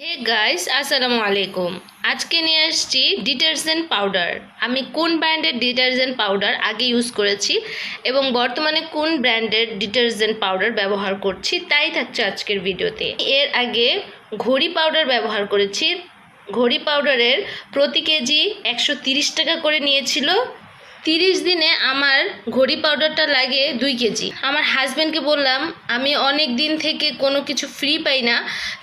Hey guys আসসালামু আলাইকুম আজকে নিয়ে আসছি ডিটারজেন্ট পাউডার। আমি কোন ব্র্যান্ডের ডিটারজেন্ট পাউডার আগে ইউজ করেছি এবং বর্তমানে কোন ব্র্যান্ডের ডিটারজেন্ট পাউডার ব্যবহার করছি তাই থাকছে আজকের ভিডিওতে। এর আগে ঘড়ি পাউডার ব্যবহার করেছি। ঘড়ি পাউডারের প্রতি কেজি একশো টাকা করে নিয়েছিল। তিরিশ দিনে আমার ঘড়ি পাউডারটা লাগে দুই কেজি। আমার হাজব্যান্ডকে বললাম, আমি অনেক দিন থেকে কোনো কিছু ফ্রি পাই না।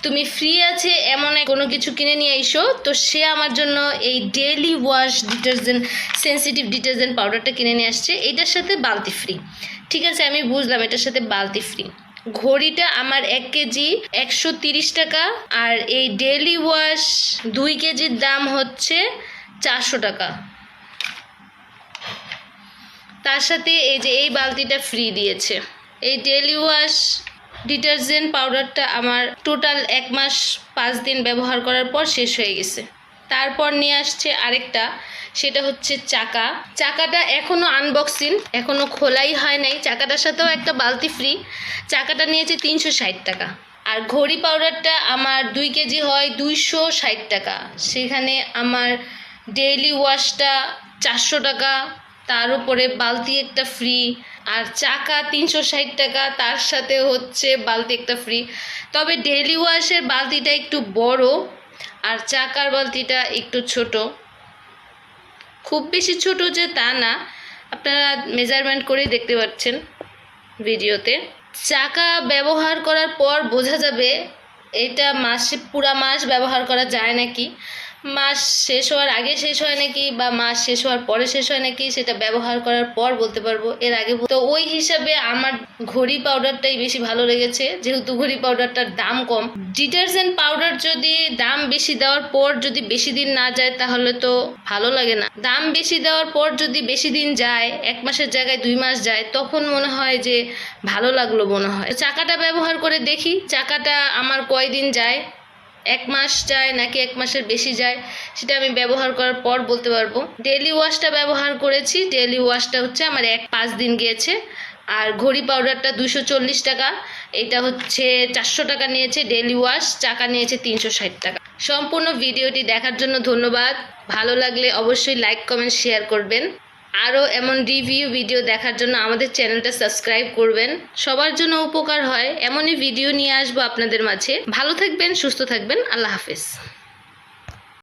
তুমি ফ্রি আছে এমন কোনো কিছু কিনে নিয়ে এসো। তো সে আমার জন্য এই daily wash detergent sensitive detergent পাউডারটা কিনে নিয়ে আসছে। এটার সাথে বালতি ফ্রি ঠিক আছে, আমি বুঝলাম এটার সাথে বালতি ফ্রি ঘড়িটা আমার এক কেজি, একশো টাকা। আর এই ডেলি ওয়াশ দুই কেজির দাম হচ্ছে চারশো টাকা। তার সাথে এই যে এই বালতিটা ফ্রি দিয়েছে। এই ডেলি ওয়াশ ডিটারজেন্ট পাউডারটা আমার টোটাল এক মাস পাঁচ দিন ব্যবহার করার পর শেষ হয়ে গেছে। তারপর নিয়ে আসছে আরেকটা, সেটা হচ্ছে চাকা। চাকাটা এখনও আনবক্সিং এখনও খোলাই হয় নাই। চাকাটার সাথেও একটা বালতি ফ্রি চাকাটা নিয়েছে তিনশো ষাট টাকা। আর ঘড়ি পাউডারটা আমার দুই কেজি হয় দুইশো ষাট টাকা। সেখানে আমার ডেইলি ওয়াশটা চারশো টাকা তার উপরে বালতি একটা ফ্রি আর চাকা তিনশো ষাট টাকা, তার সাথে হচ্ছে বালতি একটা ফ্রি তবে ডেলি ওয়াশের বালতিটা একটু বড়, আর চাকার বালতিটা একটু ছোট। খুব বেশি ছোট যে তা না, আপনারা মেজারমেন্ট করেই দেখতে পাচ্ছেন ভিডিওতে। চাকা ব্যবহার করার পর বোঝা যাবে, এটা মাসে, পুরা মাস ব্যবহার করা যায় নাকি? মাস শেষ হওয়ার আগে শেষ হয় নাকি বা মাস শেষ হওয়ার পরে শেষ হয় নাকি সেটা ব্যবহার করার পর বলতে পারব। এর আগে তো ওই হিসাবে আমার ঘড়ি পাউডারটাই বেশি ভালো লেগেছে, যেহেতু ঘড়ি পাউডারটার দাম কম। ডিটারজেন্ট পাউডার যদি দাম বেশি দেওয়ার পর যদি বেশি দিন না যায়, তাহলে তো ভালো লাগে না। দাম বেশি দেওয়ার পর যদি বেশি দিন যায়, এক মাসের জায়গায় দুই মাস যায়, তখন মনে হয় যে ভালো লাগল মনে হয়। চাকাটা ব্যবহার করে দেখি, চাকাটা আমার কয়দিন যায়? এক মাস যায় নাকি এক মাসের বেশি যায়, সেটা আমি ব্যবহার করার পর বলতে পারব। ডেলি ওয়াশটা ব্যবহার করেছি ডেলি ওয়াশটা হচ্ছে আমার এক পাঁচ দিন গিয়েছে। আর ঘড়ি পাউডারটা দুশো চল্লিশ টাকা, এটা হচ্ছে চারশো টাকা নিয়েছে ডেলি ওয়াশ চাকা নিয়েছে তিনশো ষাট টাকা। সম্পূর্ণ ভিডিওটি দেখার জন্য ধন্যবাদ। ভালো লাগলে অবশ্যই লাইক কমেন্ট শেয়ার করবেন। আরও এমন রিভিউ ভিডিও দেখার জন্য আমাদের চ্যানেলটা সাবস্ক্রাইব করবেন। সবার জন্য উপকার হয়, এমনই ভিডিও নিয়ে আসব আপনাদের মাঝে। ভালো থাকবেন, সুস্থ থাকবেন, আল্লাহ হাফেজ।